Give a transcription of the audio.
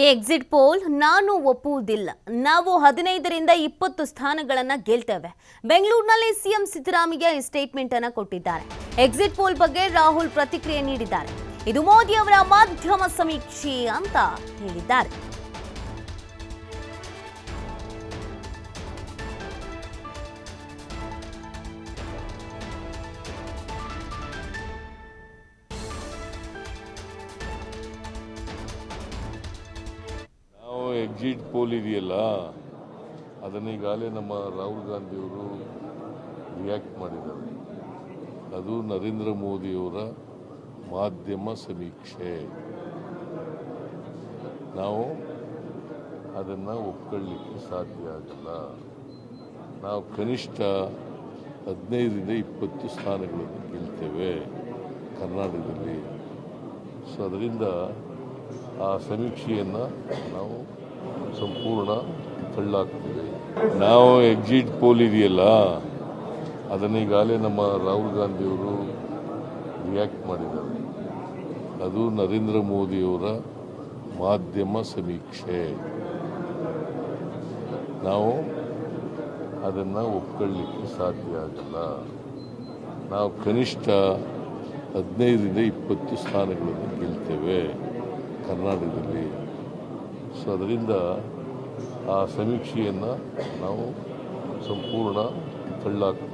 ಈ exit poll ನಾನು ಒಪ್ಪುವುದಿಲ್ಲ. ನಾವು ಹದಿನೈದರಿಂದ ಇಪ್ಪತ್ತು ಸ್ಥಾನಗಳನ್ನು ಗೆಲ್ತೇವೆ. ಬೆಂಗಳೂರಿನಲ್ಲಿ ಸಿಎಂ ಸಿದ್ದರಾಮಯ್ಯ ಈ ಸ್ಟೇಟ್ಮೆಂಟ್ ಅನ್ನು ಕೊಟ್ಟಿದ್ದಾರೆ. ಎಕ್ಸಿಟ್ ಪೋಲ್ ಬಗ್ಗೆ ರಾಹುಲ್ ಪ್ರತಿಕ್ರಿಯೆ ನೀಡಿದ್ದಾರೆ. ಇದು ಮೋದಿ ಅವರ ಮಾಧ್ಯಮ ಸಮೀಕ್ಷೆ ಅಂತ ಹೇಳಿದ್ದಾರೆ. ಎಕ್ಸಿಟ್ ಪೋಲ್ ಇದೆಯಲ್ಲ, ಅದನ್ನ ಈಗಾಗಲೇ ನಮ್ಮ ರಾಹುಲ್ ಗಾಂಧಿಯವರು ರಿಯಾಕ್ಟ್ ಮಾಡಿದ್ದಾರೆ. ಅದು ನರೇಂದ್ರ ಮೋದಿಯವರ ಮಾಧ್ಯಮ ಸಮೀಕ್ಷೆ. ನಾವು ಅದನ್ನು ಒಪ್ಕೊಳ್ಳಿಕ್ಕೆ ಸಾಧ್ಯ ಆಗಲ್ಲ. ನಾವು ಕನಿಷ್ಠ ಹದಿನೈದರಿಂದ ಇಪ್ಪತ್ತು ಸ್ಥಾನಗಳನ್ನು ಗೆಲ್ತೇವೆ ಕರ್ನಾಟಕದಲ್ಲಿ. ಸೊ ಅದರಿಂದ ಆ ಸಮೀಕ್ಷೆಯನ್ನು ನಾವು ಸಂಪೂರ್ಣ ತಳ್ಳಾಗ್ತಿದೆ. ನಾವು ಎಕ್ಸಿಟ್ ಪೋಲ್ ಇದೆಯಲ್ಲ, ಅದನ್ನ ಈಗಾಗಲೇ ನಮ್ಮ ರಾಹುಲ್ ಗಾಂಧಿಯವರು ರಿಯಾಕ್ಟ್ ಮಾಡಿದ್ದಾರೆ. ಅದು ನರೇಂದ್ರ ಮೋದಿಯವರ ಮಾಧ್ಯಮ ಸಮೀಕ್ಷೆ. ನಾವು ಅದನ್ನು ಒಪ್ಕೊಳ್ಳಿಕ್ಕೆ ಸಾಧ್ಯ ಆಗಲ್ಲ. ನಾವು ಕನಿಷ್ಠ ಹದಿನೈದರಿಂದ ಇಪ್ಪತ್ತು ಸ್ಥಾನಗಳನ್ನು ಗೆಲ್ತೇವೆ ಕರ್ನಾಟಕದಲ್ಲಿ. ಸೊ ಅದರಿಂದ ಆ ಸಮೀಕ್ಷೆಯನ್ನು ನಾವು ಸಂಪೂರ್ಣ ತಳ್ಳಾಕ್ತೀವಿ